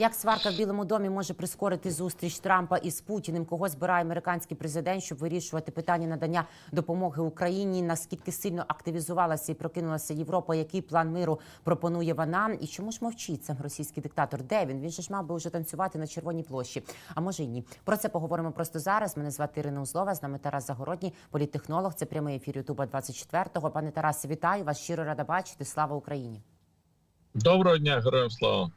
Як сварка в Білому домі може прискорити зустріч Трампа із Путіним? Кого збирає американський президент, щоб вирішувати питання надання допомоги Україні? Наскільки сильно активізувалася і прокинулася Європа? Який план миру пропонує вона? І чому ж мовчить сам російський диктатор? Де він? Він же ж мав би вже танцювати на червоній площі. А може й ні. Про це поговоримо просто зараз. Мене звати Ірина Узлова. З нами Тарас Загородній, політтехнолог. Це прямий ефір Ютуба 24-го. Пане Тарасе, вітаю вас. Щиро рада бачити. Слава Україні. Доброго дня, героям слава.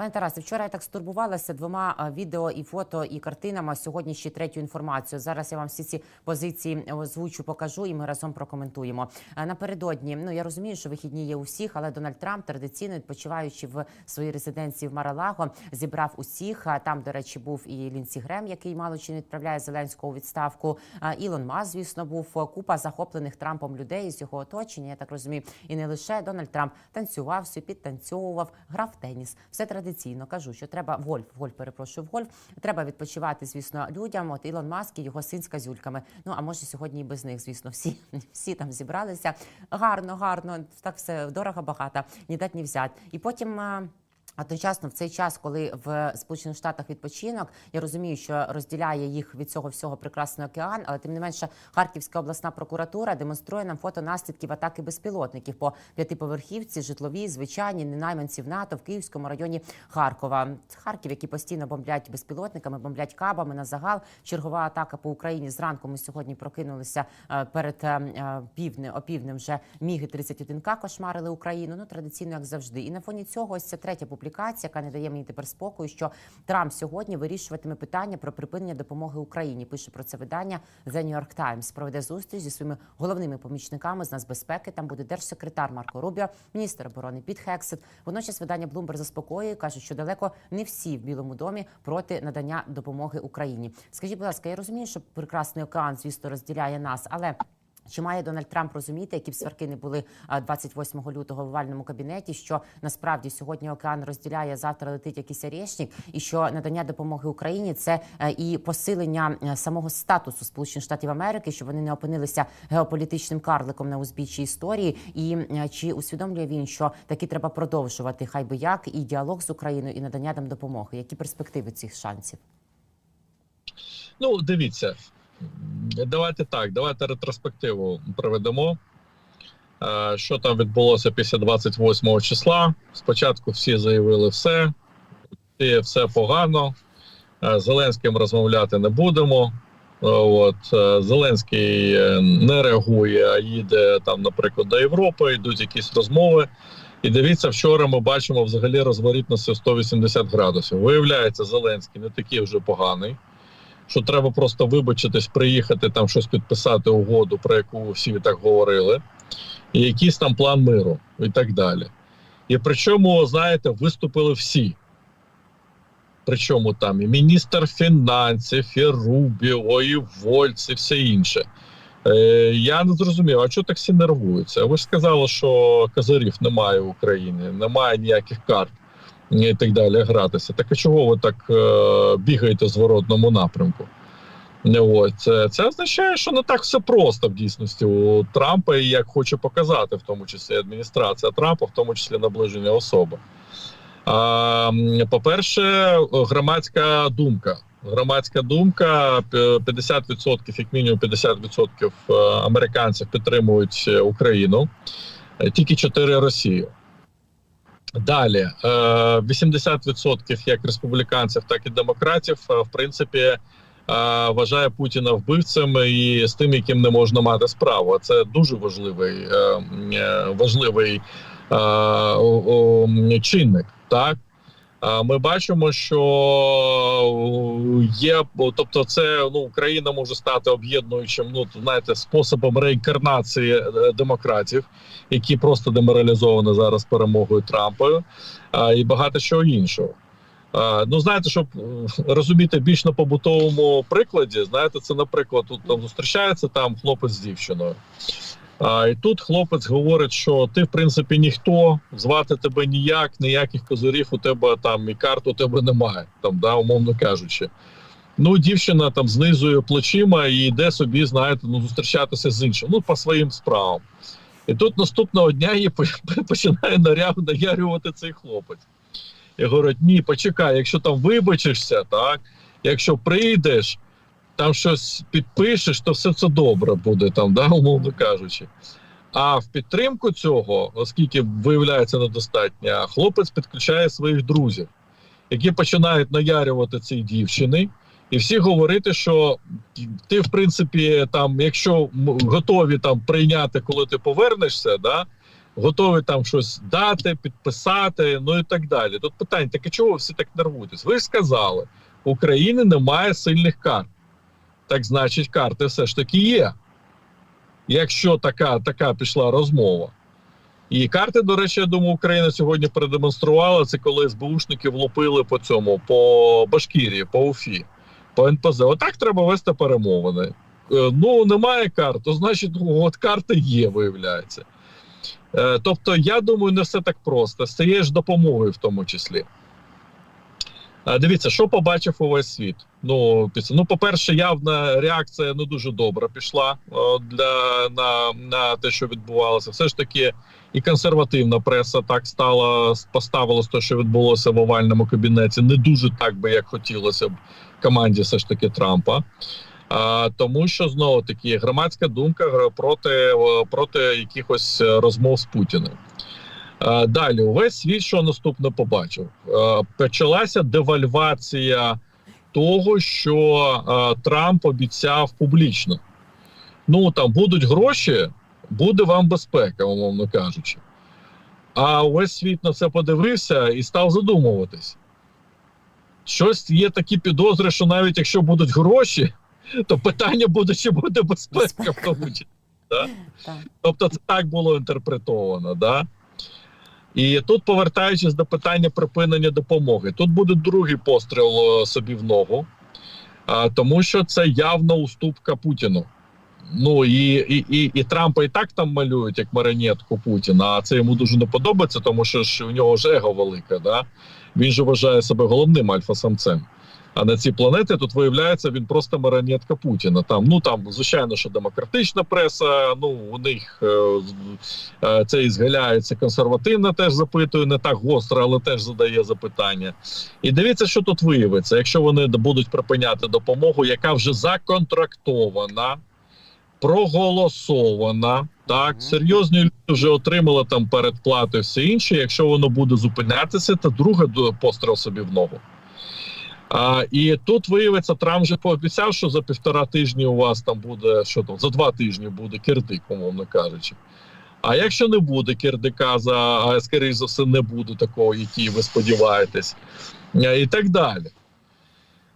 Пане Тарасе, вчора я так стурбувалася двома відео і фото і картинами. Сьогодні ще третю інформацію. Зараз я вам всі ці позиції озвучу, покажу, і ми разом прокоментуємо. Напередодні, ну я розумію, що вихідні є у всіх, але Дональд Трамп традиційно відпочиваючи в своїй резиденції в Маралаго, зібрав усіх. Там, до речі, був і Лінсі Грем, який мало чи не відправляє Зеленського у відставку. Ілон Мас, звісно, був купа захоплених Трампом людей з його оточення. Я так розумію, і не лише Дональд Трамп танцював, підтанцьовував, грав в теніс. Все традиційно кажу, що треба вольф, вольф, перепрошую, вольф. Треба відпочивати, звісно, людям. От Ілон Маск і його син з казюльками. Ну а може сьогодні і без них, звісно, всі всі там зібралися. Гарно, гарно, так все дорого, багато, ні дать, ні взять. І потім. А, Одночасно в цей час, коли в Сполучених Штатах відпочинок, я розумію, що розділяє їх від цього всього прекрасний океан, але тим не менше Харківська обласна прокуратура демонструє нам фото наслідків атаки безпілотників по п'ятиповерхівці, житловій, звичайні, ненайманців НАТО в Київському районі Харкова. Харків, які постійно бомблять безпілотниками, бомблять кабами на загал. Чергова атака по Україні зранку. Ми сьогодні прокинулися е, перед е, півдне, опівднем вже міги 31К кошмарили Україну. Ну традиційно, як завжди. І на фоні цього ось ця третя публікація, яка не дає мені тепер спокою, що Трамп сьогодні вирішуватиме питання про припинення допомоги Україні. Пише про це видання The New York Times. Проведе зустріч зі своїми головними помічниками з нацбезпеки. Там буде держсекретар Марко Рубіо, міністр оборони Піт Хексет. Водночас видання Bloomberg заспокоює, каже, що далеко не всі в Білому домі проти надання допомоги Україні. Скажіть, будь ласка, я розумію, що прекрасний океан, звісно, розділяє нас, але. Чи має Дональд Трамп розуміти, які б сварки не були а, 28 лютого в овальному кабінеті? Що насправді сьогодні океан розділяє завтра летить якийсь орешник, і що надання допомоги Україні це е, і посилення е, самого статусу Сполучених Штатів Америки, щоб вони не опинилися геополітичним карликом на узбіччі історії? І е, чи усвідомлює він, що таки треба продовжувати хай би як і діалог з Україною, і надання нам допомоги? Які перспективи цих шансів? Ну, дивіться, давайте так, давайте ретроспективу проведемо. Е, Що там відбулося після 28 числа? Спочатку всі заявили все, всі- все погано. Е, З Зеленським розмовляти не будемо. Е, От Зеленський не реагує, а їде там, наприклад, до Європи, йдуть якісь розмови. І дивіться, вчора ми бачимо взагалі розворітності в 180 градусів. Виявляється, Зеленський не такий вже поганий, що треба просто вибачитись, приїхати там щось підписати угоду, про яку всі так говорили, і якийсь там план миру, і так далі. І причому, знаєте, виступили всі. Причому там і міністр фінансів, і Рубіо, і Вольц, і все інше. Е, я не зрозумів, а чого так всі нервуються? Ви ж сказали, що козирів немає в Україні, немає ніяких карт і так далі гратися. Так а чого ви так е, бігаєте в зворотному напрямку? Ось це, це означає, що не так все просто в дійсності у Трампа, і як хоче показати, в тому числі адміністрація Трампа, в тому числі наближення особи. По-перше, громадська думка. Громадська думка е, 50%, як мінімум 50% е, американців підтримують е, Україну, е, тільки 4 Росію. Далі е, 80% як республіканців, так і демократів, е, в принципі, е, вважає Путіна вбивцем і з тим, яким не можна мати справу. Це дуже важливий е, е, важливий е, чинник. Так Е, ми бачимо, що є, тобто, це ну Україна може стати об'єднуючим, ну знаєте, способом реінкарнації е, демократів, які просто деморалізовані зараз перемогою Трампою, і багато чого іншого. Ну, знаєте, щоб е, розуміти більш на побутовому прикладі, знаєте, це, наприклад, тут там зустрічається там хлопець з дівчиною. А, і тут хлопець говорить, що ти, в принципі, ніхто, звати тебе ніяк, ніяких козирів у тебе там і карт у тебе немає, там, да, умовно кажучи. Ну, дівчина там знизує плечима і йде собі, знаєте, ну, зустрічатися з іншим, ну, по своїм справам. І тут наступного дня її починає наря- наярювати цей хлопець. і говорять: ні, почекай, якщо там вибачишся, так, якщо прийдеш, там щось підпишеш, то все це добре буде, там, да, умовно кажучи. А в підтримку цього, оскільки виявляється недостатньо, хлопець підключає своїх друзів, які починають наярювати цій дівчини, і всі говорити, що ти, в принципі, там, якщо готові там прийняти, коли ти повернешся, да, готові там щось дати, підписати, ну і так далі. Тут питання: так а чого всі так нервуєтесь? Ви ж сказали, у України немає сильних карт. Так значить, карти все ж таки є. Якщо така, така пішла розмова. І карти, до речі, я думаю, Україна сьогодні продемонструвала це, коли СБУшники влупили по цьому, по Башкірії, по УФІ, по НПЗ. Отак треба вести перемовини. Е, Ну, немає карт, то значить, от карти є, виявляється. Е, Тобто, я думаю, не все так просто. Цією ж допомогою в тому числі. Е, Дивіться, що побачив увесь світ. Ну, ну, по-перше, явна реакція не дуже добра пішла для, на, на те, що відбувалося. Все ж таки, і консервативна преса так стала поставила те, що відбулося в овальному кабінеті, не дуже так би, як хотілося б команді, все ж таки Трампа. А, тому що знову таки громадська думка проти, проти якихось е, розмов з Путіним. Е, Далі, увесь світ, що наступне побачив, Е, почалася девальвація того, що е, Трамп обіцяв публічно. Ну там будуть гроші, буде вам безпека, умовно кажучи. А увесь світ на це подивився і став задумуватись. Щось є такі підозри, що навіть якщо будуть гроші, то питання буде, чи буде безпека в тому числі. Да? Так. Тобто це так було інтерпретовано, да? І тут, повертаючись до питання припинення допомоги, тут буде другий постріл е, собі в ногу, тому що це явна уступка Путіну. Ну і, і, і, і Трампа і так там малюють як маріонетку Путіна, а це йому дуже не подобається, тому що ж у нього ж его велике. Да? Він же вважає себе головним альфа-самцем. А на цій планеті тут виявляється він просто маріонетка Путіна. Там ну там звичайно, що демократична преса. Ну у них е, е, це і згаляється консервативна, теж запитує не так гостро, але теж задає запитання. І дивіться, що тут виявиться, якщо вони будуть припиняти допомогу, яка вже законтрактована, проголосована. Так, серйозні люди вже отримали там передплати, все інше. Якщо воно буде зупинятися, то друге постріл собі в ногу. А, і тут виявиться, Трамп вже пообіцяв, що за півтора тижні у вас там буде що там, за два тижні буде кирдик, умовно кажучи. А якщо не буде кирдика, за скоріш за все, не буде такого, який ви сподіваєтесь, і так далі.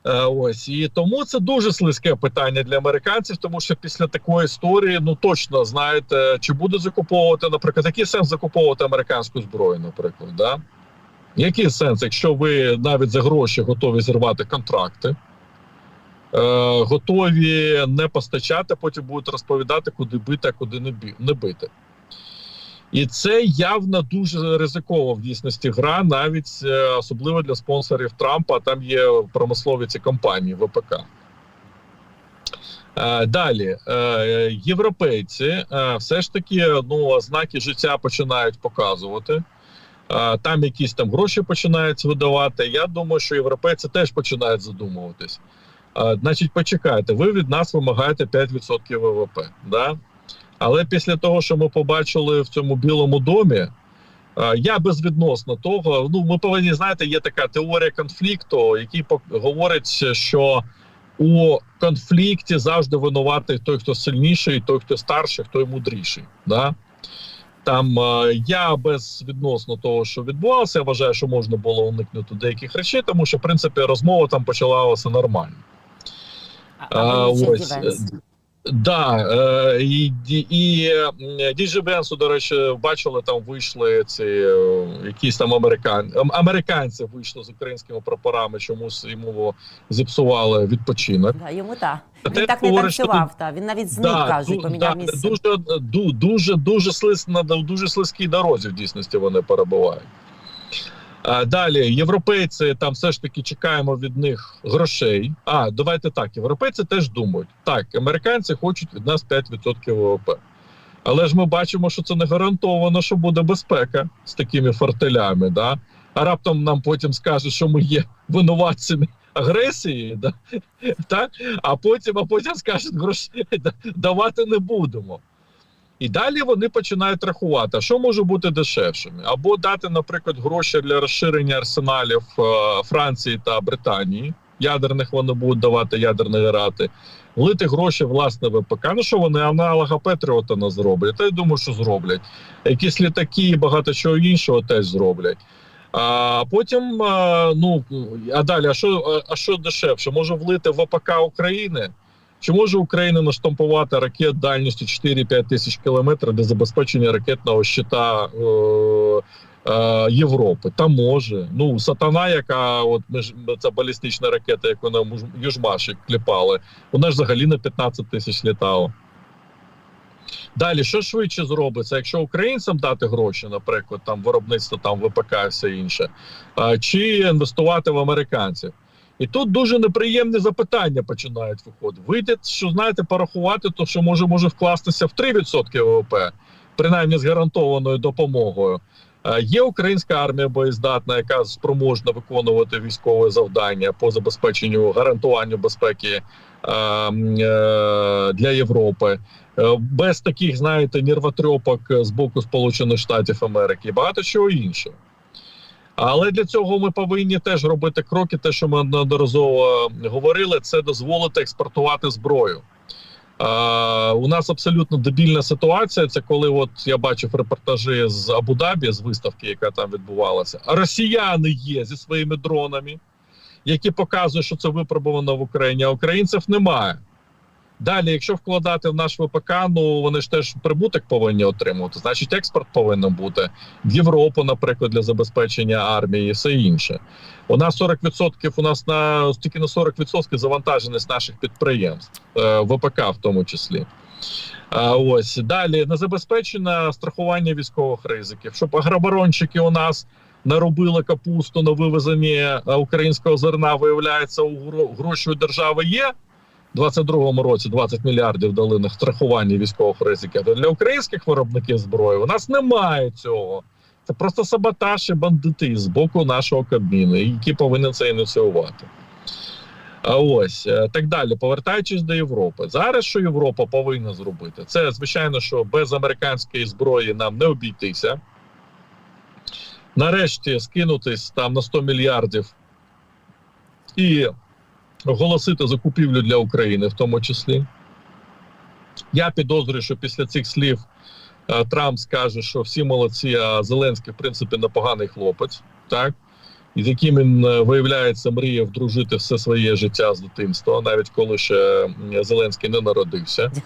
Е, Ось і тому це дуже слизьке питання для американців, тому що після такої історії, ну точно знаєте, чи буде закуповувати, наприклад, який сенс закуповувати американську зброю, наприклад, да? Який сенс, якщо ви навіть за гроші готові зірвати контракти, е, готові не постачати, потім будуть розповідати, куди бити, а куди не бити. І це явно дуже ризикова в дійсності гра, навіть е, особливо для спонсорів Трампа. Там є промислові ці компанії ВПК. Е, Далі е, європейці все ж таки ну, ознаки життя починають показувати. Там якісь там гроші починають видавати. Я думаю, що європейці теж починають задумуватись. Значить, почекайте, ви від нас вимагаєте 5% ВВП. Да? Але після того, що ми побачили в цьому білому домі, е, я безвідносно того. Ну, ми повинні знаєте, є така теорія конфлікту, який говорить, що у конфлікті завжди винуватий той, хто сильніший, той, хто старший, хто мудріший. Да? Там е, я безвідносно того, що відбувалося, я вважаю, що можна було уникнути деяких речей, тому що в принципі розмова там почалася нормально. А, А, ось, Венс? Да, е, і, і Діджі Бенсу, до речі, бачили, там вийшли ці е, якісь там американ... ам- американці вийшли з українськими прапорами, чомусь йому зіпсували відпочинок. Да, йому. Та Він так не говориш, що та. він навіть зник, Да, кажуть, поміняв да, місце. Дуже, ду- дуже, дуже слиз, на дуже слизькій дорозі в дійсності вони перебувають. Далі, європейці там все ж таки чекаємо від них грошей. А, давайте так. Європейці теж думають. Так, американці хочуть від нас 5% ВВП. Але ж ми бачимо, що це не гарантовано, що буде безпека з такими фортелями. Да? а раптом нам потім скаже, що ми є винуватцями агресії, да? так? а потім, а потім скажуть, грошей давати не будемо. І далі вони починають рахувати, що може бути дешевшими, або дати, наприклад, гроші для розширення арсеналів е, Франції та Британії. Ядерних вони будуть давати ядерні грати, влити гроші власне ВПК. Ну що вони аналога Петріота не зроблять? Та я думаю, що зроблять. Якісь літаки і багато чого іншого теж зроблять. А потім, а, ну а далі, а що, а що дешевше? Може влити в ВПК України? Чи може Україна наштампувати ракет дальністю 4-5 тисяч кілометрів для забезпечення ракетного щита е, е, Європи? Та може. Ну, сатана, яка от ми ж ця балістична ракета, яку на Южмаші кліпали, вона ж взагалі на 15 тисяч літала. Далі, що швидше зробиться, якщо українцям дати гроші, наприклад, там виробництво там ВПК і все інше, чи інвестувати в американців? І тут дуже неприємні запитання починають виходити. Вийде, що знаєте, порахувати, то що може може вкластися в 3% ВВП, принаймні з гарантованою допомогою. Е, Є українська армія боєздатна, яка спроможна виконувати військове завдання по забезпеченню гарантуванню безпеки е, е, для Європи. Без таких, знаєте, нервотрьопок з боку Сполучених Штатів Америки і багато чого іншого. Але для цього ми повинні теж робити кроки. Те, що ми неодноразово говорили, це дозволити експортувати зброю. Е, у нас абсолютно дебільна ситуація. Це коли от я бачив репортажі з Абу-Дабі, з виставки, яка там відбувалася. Росіяни є зі своїми дронами, які показують, що це випробовано в Україні, а українців немає. Далі, якщо вкладати в наш ВПК, ну вони ж теж прибуток повинні отримувати. Значить, експорт повинен бути в Європу, наприклад, для забезпечення армії і все інше. У нас 40% у нас на тільки на 40% завантаженість наших підприємств, е, ВПК в тому числі. Ось далі не забезпечено страхування військових ризиків, щоб агроборонщики у нас наробили капусту на вивезенні е, українського зерна. Виявляється, у гроші держави є. У 22-му році 20 мільярдів дали на страхування військових ризиків. Для українських виробників зброї у нас немає цього. Це просто саботаж і бандити з боку нашого Кабміну, які повинні це ініціювати. А ось е, так далі. Повертаючись до Європи, зараз що Європа повинна зробити? Це звичайно, що без американської зброї нам не обійтися. Нарешті скинутись там на 100 мільярдів і оголосити закупівлю для України, в тому числі. Я підозрюю, що після цих слів е, Трамп скаже, що всі молодці, а Зеленський, в принципі, непоганий хлопець, так? І з яким він е, виявляється, мріяв дружити все своє життя з дитинства, навіть коли ще Зеленський не народився.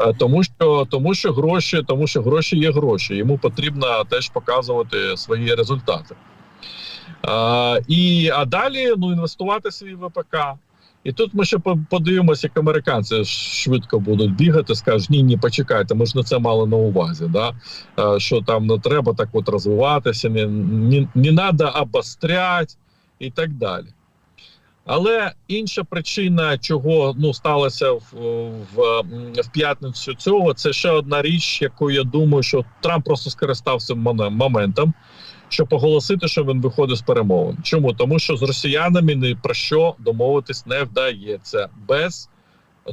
Е, Тому що, тому що гроші, тому що гроші є гроші. Йому потрібно теж показувати свої результати. А, і, а далі ну, інвестувати свій ВПК. І тут ми ще подивимося, як американці швидко будуть бігати, скажуть, ні, ні, почекайте, ми ж не це мали на увазі. Да? Е, Що там не треба так от розвиватися, не, не, не треба обостряти і так далі. Але інша причина, чого ну сталося в, в, в п'ятницю цього, це ще одна річ, яку я думаю, що Трамп просто скористався моментом, щоб оголосити, що він виходить з перемовин. Чому? Тому що з росіянами ні про що домовитись не вдається без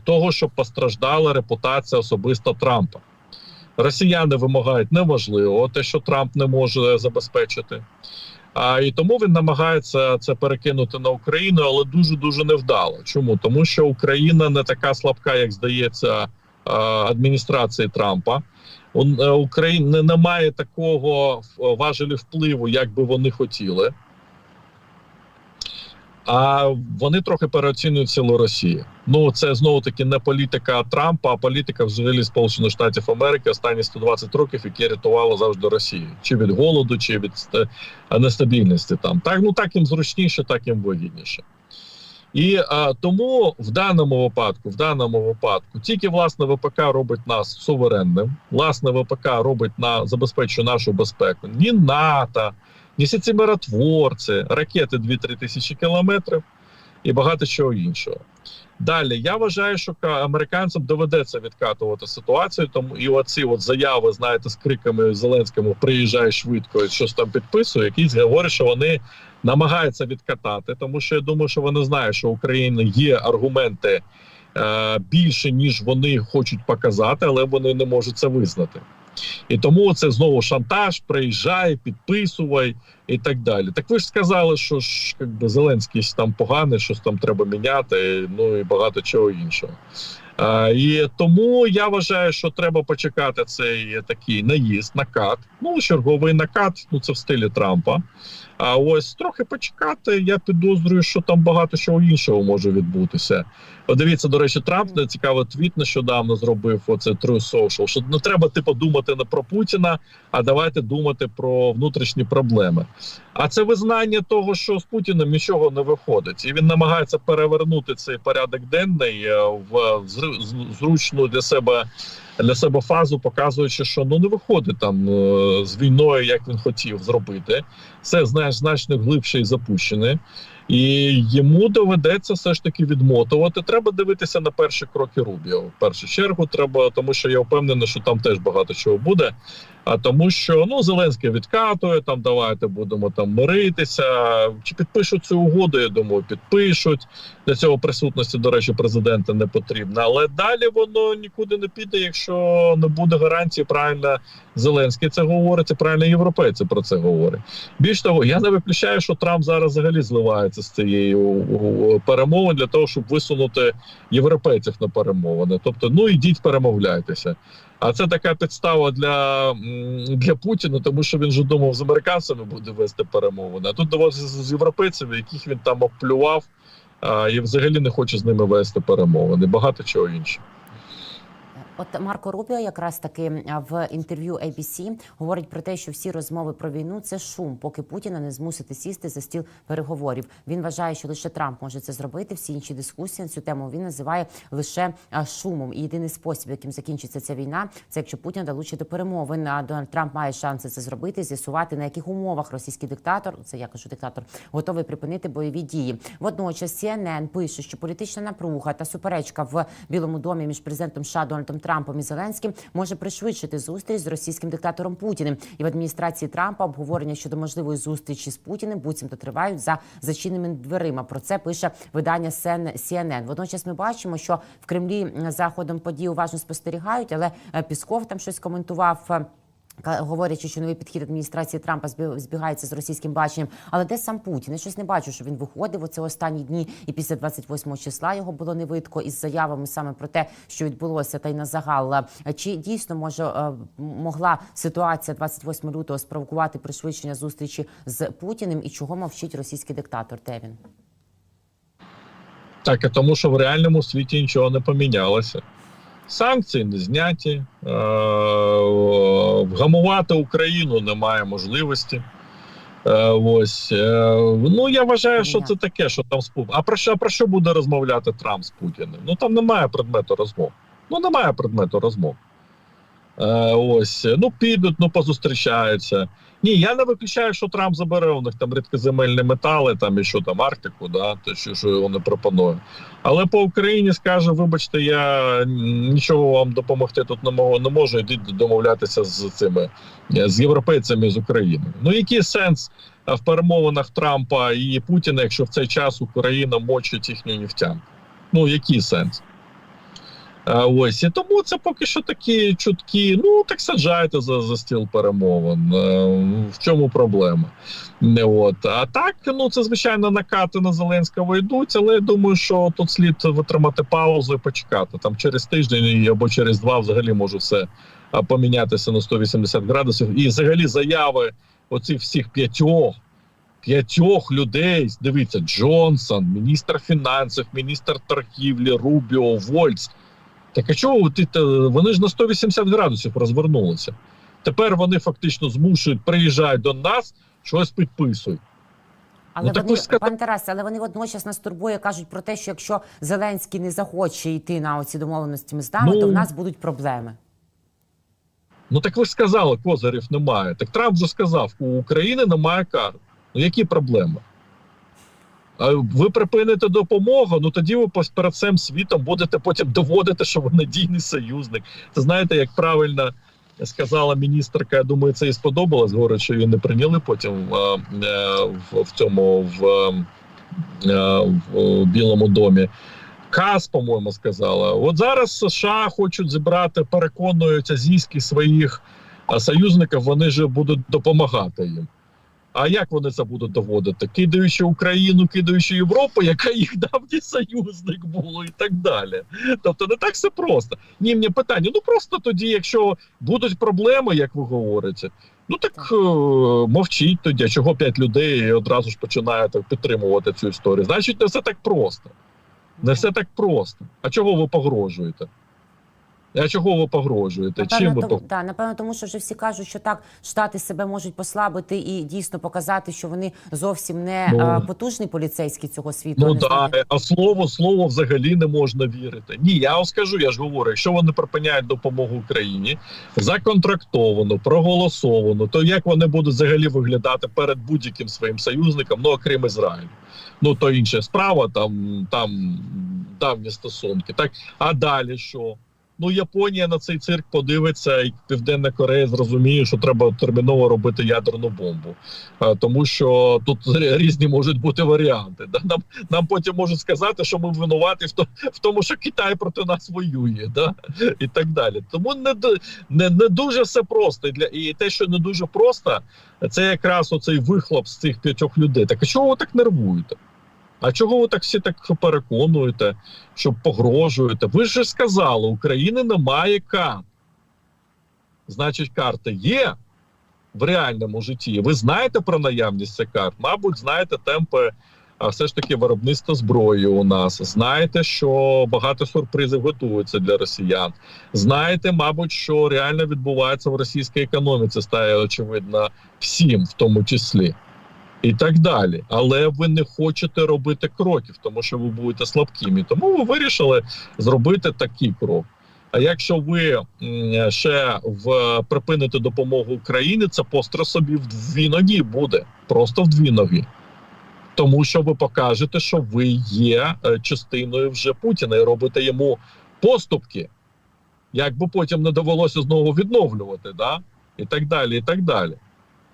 того, щоб постраждала репутація особисто Трампа. Росіяни вимагають неможливо, те, що Трамп не може забезпечити. А і тому він намагається це перекинути на Україну, але дуже дуже невдало. Чому? Тому що Україна не така слабка, як здається, адміністрації Трампа. Е, Україна не має такого в- важелі впливу, як би вони хотіли. А вони трохи переоцінюють силу Росії. Ну це знову таки не політика Трампа, а політика взагалі Сполучених Штатів Америки останні 120 років, які рятували завжди Росію, чи від голоду, чи від нестабільності. Там так ну так їм зручніше, так їм вигідніше. І а, тому в даному випадку, в даному випадку, тільки власне ВПК робить нас суверенним, власне ВПК робить на забезпечує нашу безпеку. Ні НАТО, ні всі ці миротворці, ракети 2-3 тисячі кілометрів. і багато чого іншого. Далі я вважаю, що ка- американцям доведеться відкатувати ситуацію. Тому і оці от заяви, знаєте, з криками Зеленському приїжджай швидко, щось там підписує. Якісь говорять, що вони намагаються відкатати, тому що я думаю, що вони знають, що у України є аргументи е, більше ніж вони хочуть показати, але вони не можуть це визнати. І тому це знову шантаж, приїжджай, підписувай і так далі. Так ви ж сказали, що ж якби Зеленський там поганий, щось там треба міняти, ну і багато чого іншого. А, і тому я вважаю, що треба почекати цей такий наїзд, накат. Ну, черговий накат, ну це в стилі Трампа. А ось трохи почекати. Я підозрюю, що там багато чого іншого може відбутися. Подивіться, до речі, Трамп не цікавий твіт нещодавно зробив. Оце True Social, що не треба типу думати не про Путіна, а давайте думати про внутрішні проблеми. А це визнання того, що з Путіним нічого не виходить, і він намагається перевернути цей порядок денний е, в зручну для себе для себе фазу, показуючи, що ну не виходить там е, з війною, як він хотів зробити. Це знаєш значно глибше і запущене. І йому доведеться все ж таки відмотувати. Треба дивитися на перші кроки Рубіо. В першу чергу треба, тому що я впевнений, що там теж багато чого буде. А тому, що ну Зеленський відкатує там, давайте будемо там миритися. Чи підпишуть цю угоду? Я думаю, підпишуть. Для цього присутності, до речі, президента не потрібно. Але далі воно нікуди не піде, якщо не буде гарантії. Правильно Зеленський це говорить, і правильно європейці про це говорять. Більш того, я не виключаю, що Трамп зараз взагалі зливається з цієї перемови для того, щоб висунути європейців на перемовини. Тобто, ну ідіть, перемовляйтеся. А це така підстава для, для Путіна, тому що він же думав з американцями буде вести перемовини. А тут доводиться з європейцями, яких він там обплював, і взагалі не хоче з ними вести перемовини. Багато чого іншого. От Марко Рубіо якраз таки в інтерв'ю ABC говорить про те, що всі розмови про війну це шум, поки Путіна не змусити сісти за стіл переговорів. Він вважає, що лише Трамп може це зробити. Всі інші дискусії на цю тему він називає лише шумом. І єдиний спосіб, яким закінчиться ця війна, це якщо Путін долучить до перемовин. А Дональд Трамп має шанси це зробити, з'ясувати на яких умовах російський диктатор, це я кажу диктатор, готовий припинити бойові дії. Водночас CNN пише, що політична напруга та суперечка в Білому домі між президентом США Дональдом Трампом і Зеленським може пришвидшити зустріч з російським диктатором Путіним. І в адміністрації Трампа обговорення щодо можливої зустрічі з Путіним буцімто тривають за зачиненими дверима. Про це пише видання CNN. Водночас ми бачимо, що в Кремлі заходом за подій уважно спостерігають, але е, Пісков там щось коментував. Говорячи, що новий підхід адміністрації Трампа збігається з російським баченням, але де сам Путін? Я щось не бачу, що він виходив оце останні дні, і після 28 числа його було не видко із заявами саме про те, що відбулося, та й на загал. Чи дійсно може могла ситуація 28 лютого спровокувати пришвидшення зустрічі з Путіним? І чого мовчить російський диктатор? Де він? Так, а тому що в реальному світі нічого не помінялося. Санкції не зняті, е- вгамувати Україну немає можливості. Е, ось е, ну я вважаю, що це таке, що там спу. А про що а про що буде розмовляти Трамп з Путіним? Ну там немає предмету розмов. Ну немає предмету розмов. Е, ось ну підуть, ну позустрічаються. Ні, я не виключаю, що Трамп забере у них там рідкоземельні метали, там і що там Арктику, да, те, що, що вони пропонують. Але по Україні скаже: вибачте, я нічого вам допомогти тут не можу, не можу. Йдіть домовлятися з цими з європейцями з України. Ну який сенс в перемовинах Трампа і Путіна, якщо в цей час Україна мочить їхню нефтянку? Ну який сенс? Е, Ось і тому це поки що такі чутки. Ну так саджайте за, за стіл перемовин. Е, В чому проблема? Не от а так, ну це звичайно накати на Зеленського йдуть, але я думаю, що тут слід витримати паузу і почекати. Там через тиждень або через два взагалі може все помінятися на 180 градусів. І взагалі заяви оцих всіх п'ятьох. П'ятьох людей, дивіться, Джонсон, міністр фінансів, міністр торгівлі, Рубіо, Вольц. Так а чого ти вони ж на 180 градусів розвернулися? Тепер вони фактично змушують, приїжджають до нас, щось підписують. Але Ну, так вони, ви пан Тарасе, але вони водночас нас турбує, кажуть про те, що якщо Зеленський не захоче йти на оці домовленості з нами, Ну, то в нас будуть проблеми. Ну так ви ж сказали, козирів немає. Так Трамп вже сказав, у України немає карт. Ну які проблеми? Ви припините допомогу, ну тоді ви перед всім світом будете потім доводити, що ви надійний союзник. Це знаєте, як правильно сказала міністерка, я думаю, це і сподобалось. Говорить, що її не прийняли потім е, е, в, в цьому в, е, в Білому домі. Кас, по-моєму, сказала. От зараз США хочуть зібрати, переконують азійських своїх союзників, вони ж будуть допомагати їм. А як вони це будуть доводити? Кидаючи Україну, кидаючи Європу, яка їх давній союзник було, і так далі. Тобто не так все просто. Ні, мені питання. Ну просто тоді, якщо будуть проблеми, як ви говорите, ну так е, мовчіть тоді, чого п'ять людей одразу ж починаєте підтримувати цю історію. Значить, не все так просто. Не все так просто. А чого ви погрожуєте? А чого ви погрожуєте? Чим Напевно, ви тому, да, напевно, тому що вже всі кажуть, що так штати себе можуть послабити і дійсно показати, що вони зовсім не Ну. е, потужний поліцейський цього світу. Ну так, знаєте, а слово слово взагалі не можна вірити. Ні, я вам скажу, я ж говорю, якщо вони припиняють допомогу Україні, законтрактовано, проголосовано, то як вони будуть взагалі виглядати перед будь-яким своїм союзником, ну окрім Ізраїлю? Ну то інша справа, там там давні стосунки. Так а далі що? Ну, Японія на цей цирк подивиться, і Південна Корея зрозуміє, що треба терміново робити ядерну бомбу. Тому що тут різні можуть бути варіанти. Да? Нам нам потім можуть сказати, що ми винуваті в тому, що Китай проти нас воює, да? і так далі. Тому не, не, не дуже все просто. І, для, і те, що не дуже просто, це якраз оцей вихлоп з цих п'ятьох людей. Так а чого ви так нервуєте? А чого ви так всі так переконуєте, що погрожуєте? Ви ж сказали, України немає карт. Значить, карти є в реальному житті. Ви знаєте про наявність цих карт? Мабуть, знаєте темпи а, все ж таки виробництва зброї у нас. Знаєте, що багато сюрпризів готуються для росіян. Знаєте, мабуть, що реально відбувається в російській економіці, стає очевидно всім, в тому числі. І так далі, але ви не хочете робити кроків, тому що ви будете слабкими. Тому ви вирішили зробити такий крок. А якщо ви ще в припините допомогу Україні, це постра собі в дві ноги буде, просто в дві ноги. Тому що ви покажете, що ви є е, частиною вже Путіна і робите йому поступки, як би потім не довелося знову відновлювати, да? і так далі, і так далі.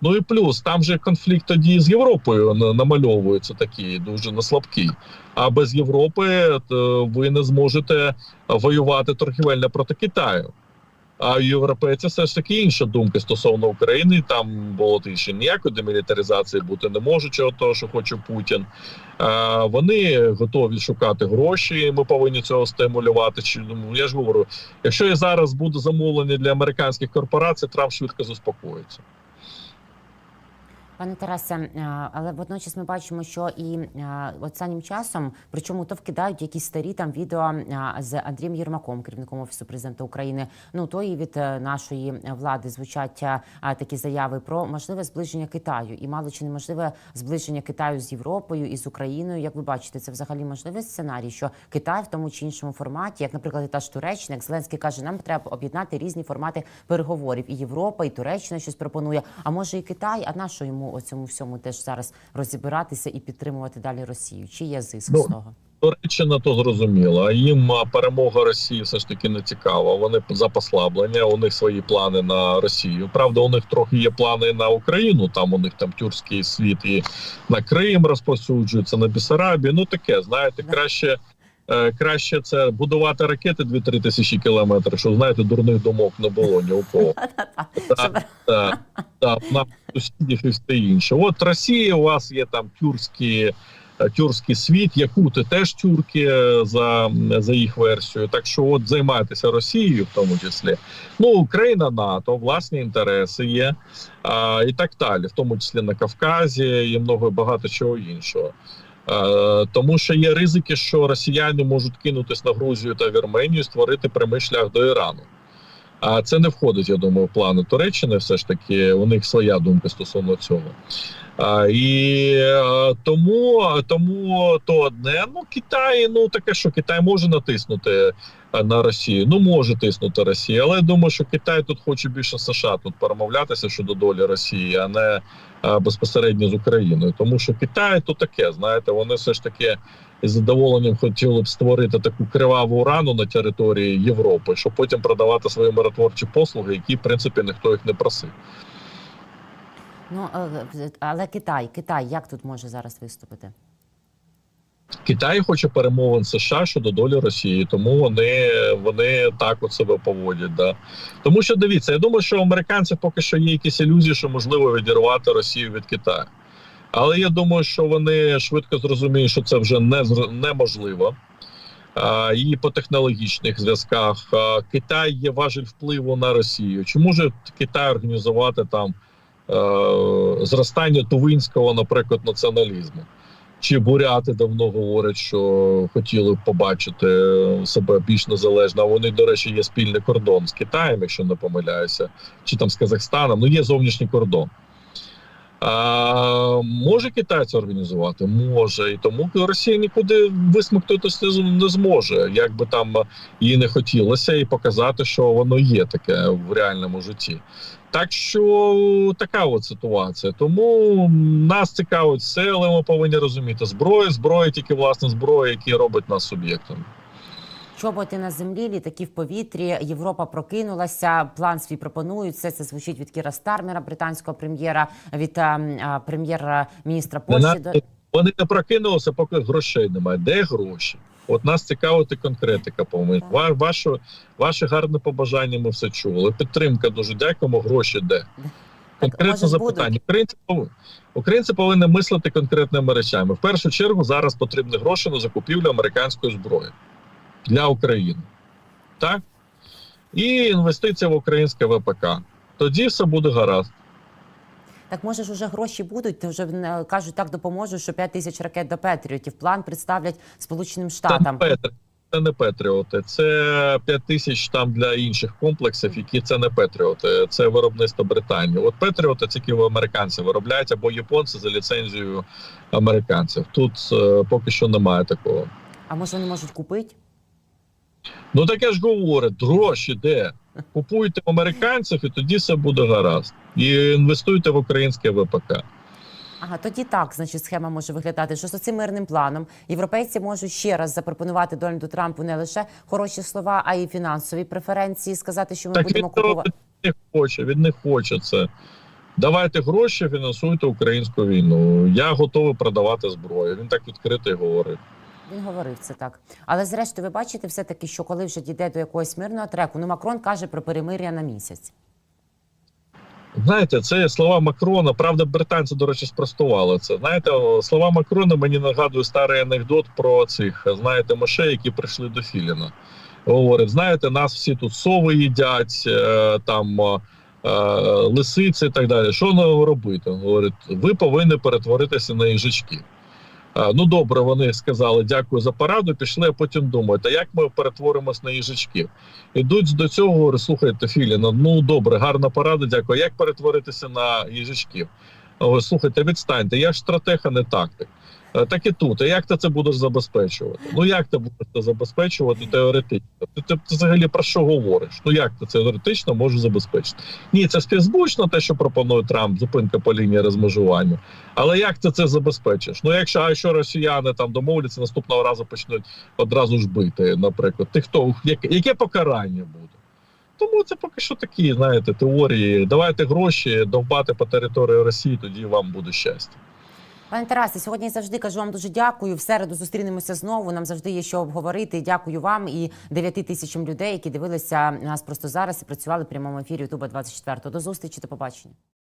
Ну і плюс там же конфлікт тоді з Європою на- намальовується такий дуже наслабкий. А без Європи то ви не зможете воювати торгівельно проти Китаю. А у європейців все ж таки інша думка стосовно України. Там було інше ніякої демілітаризації бути не може, чого того, що хоче Путін. А, вони готові шукати гроші. Ми повинні цього стимулювати. Чи ну, я ж говорю, якщо і зараз буде замовлення для американських корпорацій, Трамп швидко заспокоїться. Пане Тарасе, е, але водночас ми бачимо, що і е, останнім часом, причому то вкидають якісь старі там відео е, з Андрієм Єрмаком, керівником офісу президента України. Ну то і від нашої влади звучать такі заяви про можливе зближення Китаю і мало чи неможливе зближення Китаю з Європою і з Україною. Як ви бачите, це взагалі можливий сценарій, що Китай в тому чи іншому форматі, як, наприклад, та ж Туреччина, як Зеленський каже, нам треба об'єднати різні формати переговорів. І Європа, і Туреччина щось пропонує. А може і Китай? А на що йому у цьому всьому теж зараз розібратися і підтримувати далі Росію? Чи є зиск Ну, з того? Туреччина то зрозуміло. А їм перемога Росії все ж таки не цікава. Вони за послаблення. У них свої плани на Росію. Правда, у них трохи є плани на Україну. Там у них там тюркський світ і на Крим розповсюджується, на Бісарабію. Ну таке, знаєте, краще. Е, Краще це будувати ракети 2-3 тисячі кілометрів, щоб знаєте, дурних думок не було ні у кого. На сусідів і все інше. От Росія, у вас є там тюркські, е, тюркський світ, якути теж тюрки е, за, за їх версією. Так що от займайтеся Росією, в тому числі. Ну, Україна, НАТО, власні інтереси є а, і так далі, в тому числі на Кавказі і много багато чого іншого. Е, Тому що є ризики, що росіяни можуть кинутись на Грузію та Вірменію, створити прямий шлях до Ірану. А це не входить, я думаю, в плани Туреччини. Все ж таки, у них своя думка стосовно цього. А, і е, тому, тому то одне. Ну Китай, ну таке, що Китай може натиснути е, на Росію. Ну може тиснути Росію, але я думаю, що Китай тут хоче більше США тут перемовлятися щодо долі Росії, а не е, безпосередньо з Україною. Тому що Китай то таке, знаєте, вони все ж таки із задоволенням хотіли б створити таку криваву рану на території Європи, щоб потім продавати свої миротворчі послуги, які в принципі ніхто їх не просив. Ну але Китай, Китай, як тут може зараз виступити? Китай хоче перемовин США щодо долі Росії, тому вони, вони так от себе поводять. Да. Тому що дивіться, я думаю, що у американців поки що є якісь ілюзії, що можливо відірвати Росію від Китаю. Але я думаю, що вони швидко зрозуміють, що це вже не неможливо. І по технологічних зв'язках Китай є важель впливу на Росію. Чи може Китай організувати там е, зростання тувинського, наприклад, націоналізму? Чи буряти давно говорять, що хотіли б побачити себе більш незалежно. А вони, до речі, є спільний кордон з Китаєм, якщо не помиляюся, чи там з Казахстаном. Ну є зовнішній кордон. А, може Китай це організувати? Може, і тому Росія нікуди висмоктуватися не з- не зможе, як би там їй не хотілося, і показати, що воно є таке в реальному житті. Так що така от ситуація. Тому нас цікавить все, але ми повинні розуміти зброя, зброя тільки власне зброя, які робить нас суб'єктами. Чоботи на землі, літаки в повітрі. Європа прокинулася. План свій пропонують. Все це звучить від Кіра Стармера, британського прем'єра, від е, м, прем'єр-міністра Польщі. надо- Вони не прокинулися, поки грошей немає. Де гроші? От нас цікавить конкретика. Так. Ваше, ваше гарне побажання ми все чули. Підтримка дуже дякуємо. Гроші де? Конкретне запитання. Українці повинні, українці повинні мислити конкретними речами. В першу чергу зараз потрібні гроші на закупівлю американської зброї для України. Так? І інвестиція в українське ВПК. Тоді все буде гаразд. Так може ж уже гроші будуть? Ти вже кажуть, так допоможуть, що 5 тисяч ракет до Петріотів. План представлять Сполученим Це Штатам. Це не Петріоти, це 5 тисяч там для інших комплексів, які це не Петріоти, це виробництво Британії. От Петріоти тільки в американці виробляють або японці за ліцензією американців. Тут е, поки що немає такого. А може вони можуть купити? Ну таке ж говорить, гроші де? Купуйте американців, і тоді все буде гаразд. І інвестуйте в українське ВПК. Ага, тоді так, значить, схема може виглядати, що з цим мирним планом європейці можуть ще раз запропонувати Дональду Трампу не лише хороші слова, а й фінансові преференції. Сказати, що ми Так будемо купувати. не хоче, він не хоче це. Давайте гроші, фінансуйте українську війну. Я готовий продавати зброю. Він так відкрито говорить. Він говорив це так. Але зрештою, ви бачите, все таки, що коли вже дійде до якогось мирного треку, ну Макрон каже про перемир'я на місяць. Знаєте, це слова Макрона. Правда, британці, до речі, спростували це. Знаєте, слова Макрона мені нагадує старий анекдот про цих, знаєте, мишей, які прийшли до Філіна. Говорить, знаєте, нас всі тут сови їдять, е, там е, лисиці і так далі. Що нам робити? Говорить, ви повинні перетворитися на їжачки. А, Ну добре, вони сказали дякую за пораду. Пішли, а потім думають, а як ми перетворимось на їжачків? Ідуть до цього, говорять, слухайте, Філіна, ну добре, гарна порада, дякую. Як перетворитися на їжачків? Говорю, слухайте, відстаньте, я ж стратег, а не тактик. Е, Так і тут. А як ти це будеш забезпечувати? Ну як ти будеш це забезпечувати теоретично? Ти, ти, ти взагалі про що говориш? Ну як ти це теоретично можеш забезпечити? Ні, це співзвучно те, що пропонує Трамп, зупинка по лінії розмежування. Але як ти це забезпечиш? Ну якщо а що росіяни там домовляться, наступного разу почнуть одразу ж бити, наприклад, ти хто яке, яке покарання буде? Тому це поки що такі, знаєте, теорії. Давайте гроші довбати по території Росії, тоді вам буде щастя. Пане Тарасе, сьогодні я завжди кажу вам дуже дякую. В середу зустрінемося знову. Нам завжди є що обговорити. Дякую вам і 9 тисячам людей, які дивилися нас просто зараз і працювали в прямому ефірі Ютуба 24. До зустрічі, до побачення.